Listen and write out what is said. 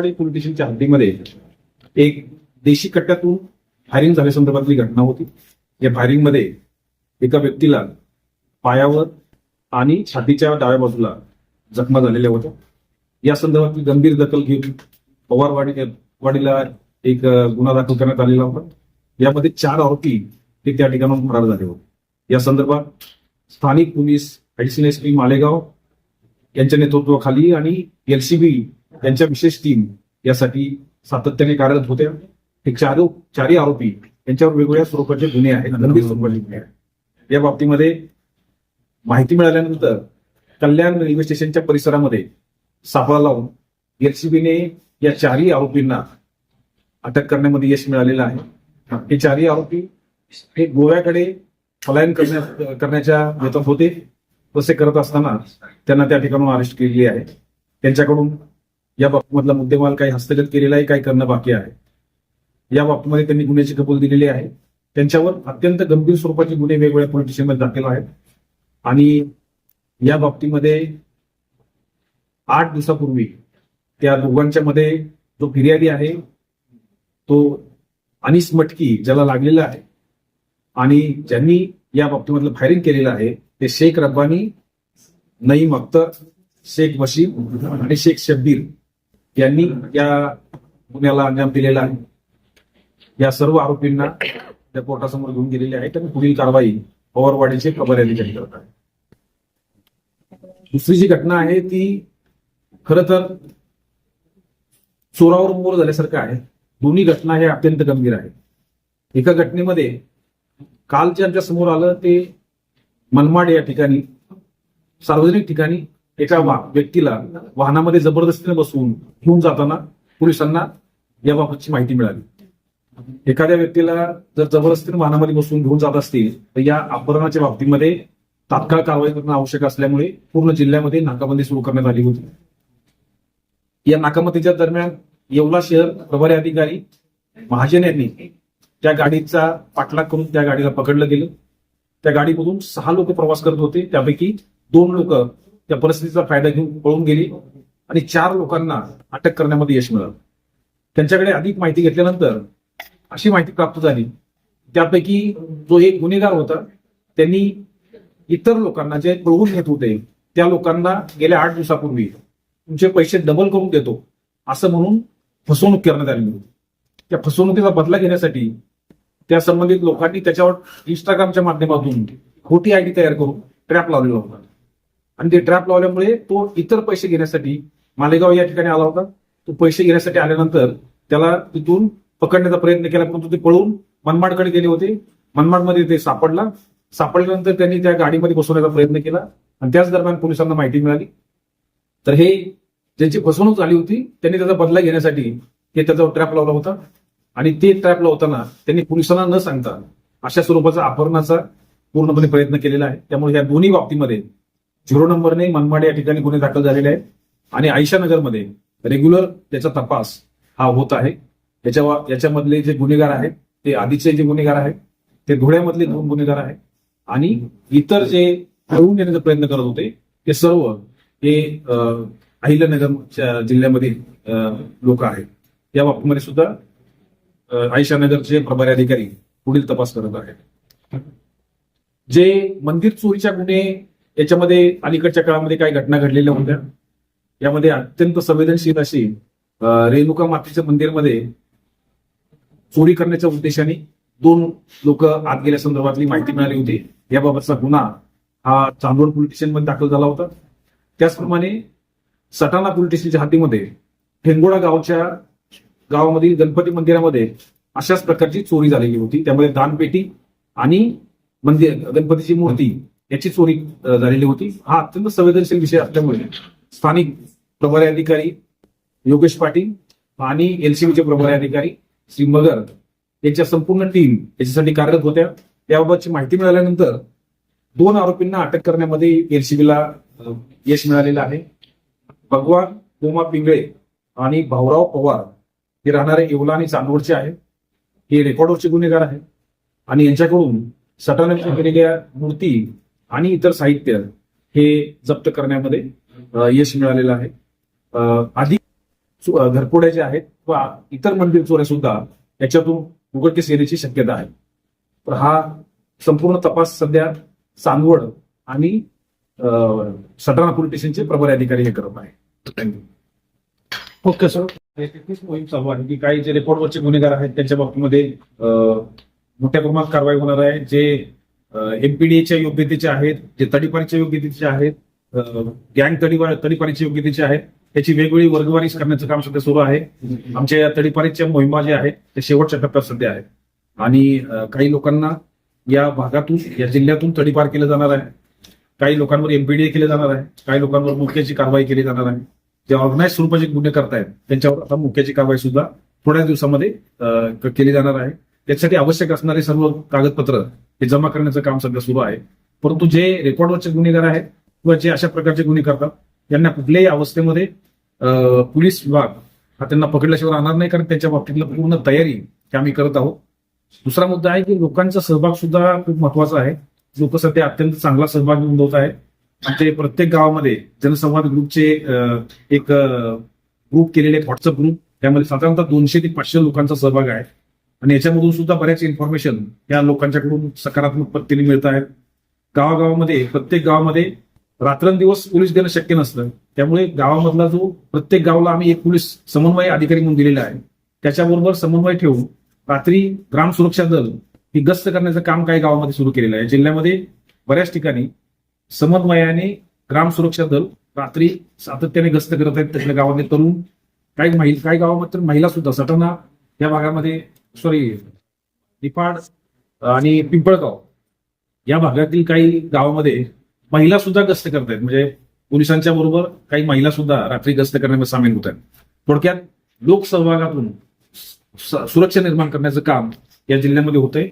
Pawarwadi police स्टेशनच्या हद्दीमध्ये एक देशी कट्ट्यातून फायरिंग झाल्यासंदर्भातली घटना होती. या फायरिंगमध्ये एका व्यक्तीला पायावर आणि छातीच्या डाव्या बाजूला जखमा झालेल्या होत्या. या संदर्भातली गंभीर दखल घेऊन पवारवाडी वाडीला एक गुन्हा दाखल करण्यात आलेला होता. यामध्ये चार आरोपी ते त्या ठिकाणाहून फरार झाले होते. या संदर्भात स्थानिक police additional S P Malegaon यांच्या नेतृत्वाखाली आणि एलसीबी त्यांच्या विशेष टीम यासाठी सातत्याने कार्यरत होत्या हे चार चारही आरोपी यांच्यावर वेगवेगळ्या स्वरूपाचे गुन्हे आहेत गंभीर स्वरूपाचे गुन्हे आहेत. या बाबतीमध्ये माहिती मिळाल्यानंतर कल्याण रेल्वे स्टेशनच्या परिसरामध्ये सापळा लावून एलसीबीने या चारही आरोपींना अटक करण्यामध्ये यश मिळालेलं आहे. हे चारही आरोपी हे गोव्याकडे पलायन करण्या करण्याच्या येतात होते. तसे करत असताना त्यांना त्या ठिकाणून अरेस्ट केलेली आहे. त्यांच्याकडून या बाबतीमधला मुद्देमाल काही हस्तगत केलेला आहे काही करणं बाकी आहे. या बाबतीमध्ये त्यांनी गुन्ह्याची कबूल दिलेली आहे. त्यांच्यावर अत्यंत गंभीर स्वरूपाचे गुन्हे वेगवेगळ्या पोलीस स्टेशनमध्ये दाखल आहेत. आणि या बाबतीमध्ये आठ दिवसापूर्वी त्या दोघांच्या मध्ये जो फिर्यादी आहे तो अनिस मटकी ज्याला लागलेला आहे आणि ज्यांनी या बाबतीमधलं फायरिंग केलेलं आहे ते शेख रब्बानी नईम अख्तर शेख वशीम आणि शेख शब्बीर यांनी या गुन्ह्याला अंजाम दिलेला आहे. या सर्व आरोपींना त्या कोर्टासमोर घेऊन गेलेले आहेत आणि पुढील कारवाई पवारवाडीचे खबर अधिकारी करत आहे दुसरी जी घटना आहे ती खर तर चोरावर मोर झाल्यासारखं आहे. दोन्ही घटना हे अत्यंत गंभीर आहेत. एका घटनेमध्ये काल जे आमच्यासमोर आलं ते मनमाड या ठिकाणी सार्वजनिक ठिकाणी एका वा- व्यक्तीला वाहनामध्ये जबरदस्तीने बसवून घेऊन जाताना पोलिसांना याबाबतची माहिती मिळाली. एखाद्या व्यक्तीला जर जबरदस्तीने वाहनामध्ये बसवून घेऊन जात असतील तर या अपहरणाच्या बाबतीमध्ये तात्काळ कारवाई करणं आवश्यक असल्यामुळे पूर्ण जिल्ह्यामध्ये नाकाबंदी सुरू करण्यात आली होती. या नाकाबंदीच्या दरम्यान येवला शहर प्रभारी अधिकारी महाजन यांनी त्या गाडीचा पाठलाग करून त्या गाडीला पकडलं गेलं. त्या गाडीमधून सहा लोक प्रवास करत होते. त्यापैकी दोन लोक त्या परिस्थितीचा फायदा घेऊन पळून गेली आणि चार लोकांना अटक करण्यामध्ये यश मिळालं. त्यांच्याकडे अधिक माहिती घेतल्यानंतर अशी माहिती प्राप्त झाली. त्यापैकी जो एक गुन्हेगार होता त्यांनी इतर लोकांना जे पळवून घेत होते त्या लोकांना गेल्या आठ दिवसापूर्वी तुमचे पैसे डबल करून देतो असं म्हणून फसवणूक करण्यात आली होती. त्या फसवणुकीचा बदला घेण्यासाठी त्या संबंधित लोकांनी त्याच्यावर इंस्टाग्रामच्या माध्यमातून खोटी आयडी तयार करून ट्रॅप लावलेला होता. आणि ते ट्रॅप लावल्यामुळे तो इतर पैसे घेण्यासाठी मालेगाव या ठिकाणी आला होता. तो पैसे घेण्यासाठी आल्यानंतर त्याला तिथून पकडण्याचा प्रयत्न केला परंतु ते पळून मनमाडकडे गेले होते. मनमाडमध्ये ते सापडला. सापडल्यानंतर त्यांनी त्या गाडीमध्ये बसवण्याचा प्रयत्न केला आणि त्याच दरम्यान पोलिसांना माहिती मिळाली. तर हे ज्यांची फसवणूक झाली होती त्यांनी त्याचा बदला घेण्यासाठी हे त्याचा ट्रॅप लावला होता. आणि ते ट्रॅप लावताना त्यांनी पोलिसांना न सांगता अशा स्वरूपाचा अपहरणाचा पूर्णपणे प्रयत्न केलेला आहे. त्यामुळे या दोन्ही बाबतीमध्ये झिरो नंबरने मनमाड या ठिकाणी गुन्हे दाखल झालेले आहेत. आणि आयशा नगरमध्ये रेग्युलर त्याचा तपास हा होत आहे. याच्या याच्यामधले जे गुन्हेगार आहेत ते आधीचे जे गुन्हेगार आहेत ते धुळ्यामधले दोन गुन्हेगार आहेत. आणि इतर जे पळवून येण्याचा प्रयत्न करत होते ते सर्व हे अहिल्यानगर जिल्ह्यामधील लोक आहेत. या बाबतीमध्ये सुद्धा आयशानगरचे प्रभारी अधिकारी पुढील तपास करत आहेत. जे मंदिर चोरीच्या गुन्हे याच्यामध्ये अलीकडच्या काळामध्ये काही घटना घडलेल्या होत्या. यामध्ये अत्यंत संवेदनशील अशी रेणुका मातेच्या मंदिरमध्ये चोरी करण्याच्या उद्देशाने दोन लोक आत गेल्या संदर्भातली माहिती मिळाली होती. याबाबतचा गुन्हा हा चांदोड पोलीस स्टेशनमध्ये दाखल झाला होता. त्याचप्रमाणे सटाणा पोलीस स्टेशनच्या हद्दीमध्ये ठेंगोडा गावच्या गावामधील गणपती मंदिरामध्ये अशाच प्रकारची चोरी झालेली होती. त्यामध्ये दानपेटी आणि मंदिर गणपतीची मूर्ती याची चोरी झालेली होती. हा अत्यंत संवेदनशील विषय असल्यामुळे स्थानिक प्रभारी अधिकारी योगेश पाटील आणि एलसीबीचे प्रभारी अधिकारी श्री मगर यांच्या संपूर्ण टीम याच्यासाठी कार्यरत होत्या. याबाबतची माहिती मिळाल्यानंतर दोन आरोपींना अटक करण्यामध्ये एलसीबीला यश मिळालेलं आहे. भगवान गोमा पिंगळे आणि भाऊराव पवार हे राहणारे येवला आणि चांदवडचे आहेत. हे रेकॉर्डवरचे गुन्हेगार आहेत. आणि यांच्याकडून सटाण्यामध्ये केलेल्या मूर्ती आणि इतर साहित्य हे जप्त करण्यामध्ये यश मिळालेलं आहे. आधी चो- ज्या आहेत किंवा इतर मंदिर चोऱ्या सुद्धा याच्यातून उघडकीस येण्याची शक्यता आहे. तर हा संपूर्ण तपास सध्या चांदवड आणि सटाणा पोलीस स्टेशनचे प्रभारी अधिकारी हे करत आहे थँक्यू ओके सर. एकच मोहीम चालू आहे. की काही जे रेकॉर्डवरचे गुन्हेगार आहेत त्यांच्या बाबतीमध्ये मोठ्या प्रमाणात कारवाई होणार आहे. जे एमपीडीएच्या योग्यतेचे आहेत जे तडीपारीच्या योग्यतेचे आहेत गँग तडीपार तडीपारीच्या योग्यतेचे आहेत त्याची वेगवेगळी वर्गवारी करण्याचं काम सध्या सुरू आहे. आमच्या या तडीपारीच्या मोहिमा ज्या आहेत ते शेवटच्या टप्प्यात सध्या आहेत. आणि काही लोकांना या भागातून या जिल्ह्यातून तडीपार केलं जाणार आहे. काही लोकांवर एमपीडीए केले जाणार आहे काही लोकांवर मुख्याची कारवाई केली जाणार आहे. जे ऑर्गनाईज स्वरूपाचे गुन्हे करतायत त्यांच्यावर आता मुख्याची कारवाई सुद्धा थोड्या दिवसामध्ये केली जाणार आहे. त्यासाठी आवश्यक असणारे सर्व कागदपत्र हे जमा करण्याचं काम सध्या सुरू आहे. परंतु जे रेकॉर्डवरचे गुन्हेगार आहेत किंवा जे अशा प्रकारचे गुन्हे करतात त्यांना कुठल्याही अवस्थेमध्ये पोलीस विभाग हा त्यांना पकडल्याशिवाय राहणार नाही कारण त्यांच्या बाबतीतलं पूर्ण तयारी हे आम्ही करत आहोत. दुसरा मुद्दा आहे की लोकांचा सहभाग सुद्धा खूप महत्त्वाचा आहे. लोक सध्या अत्यंत चांगला सहभाग नोंदवत आहेत. आमचे प्रत्येक गावामध्ये जनसंवाद ग्रुपचे एक ग्रुप केलेले व्हॉट्सअप ग्रुप त्यामध्ये साधारणतः दोनशे ते पाचशे लोकांचा सहभाग आहे. आणि याच्यामधून सुद्धा बऱ्याच इन्फॉर्मेशन या लोकांच्याकडून सकारात्मक पद्धतीने मिळत आहेत. गावागावामध्ये प्रत्येक गावामध्ये रात्रंदिवस पोलीस देणं शक्य नसतं. त्यामुळे गावामधला जो प्रत्येक गावाला आम्ही एक पोलीस समन्वय अधिकारी म्हणून दिलेला आहे. त्याच्याबरोबर समन्वय ठेवून रात्री ग्राम सुरक्षा दल ही गस्त करण्याचं काम काही गावामध्ये सुरू केलेलं आहे. जिल्ह्यामध्ये बऱ्याच ठिकाणी समन्वयाने ग्राम सुरक्षा दल रात्री सातत्याने गस्त करत आहेत. त्यातल्या गावामध्ये तरुण काही महिला काही गावामध्ये महिला सुद्धा सटाणा या भागामध्ये सॉरी निफाड आणि पिंपळगाव. या भागातील काही गावामध्ये महिला सुद्धा गस्त करत आहेत म्हणजे पोलिसांच्या बरोबर काही महिला सुद्धा रात्री गस्त करण्यामध्ये सामील होत आहेत. थोडक्यात लोकसहभागातून सुरक्षा निर्माण करण्याचं काम या जिल्ह्यामध्ये होतंय.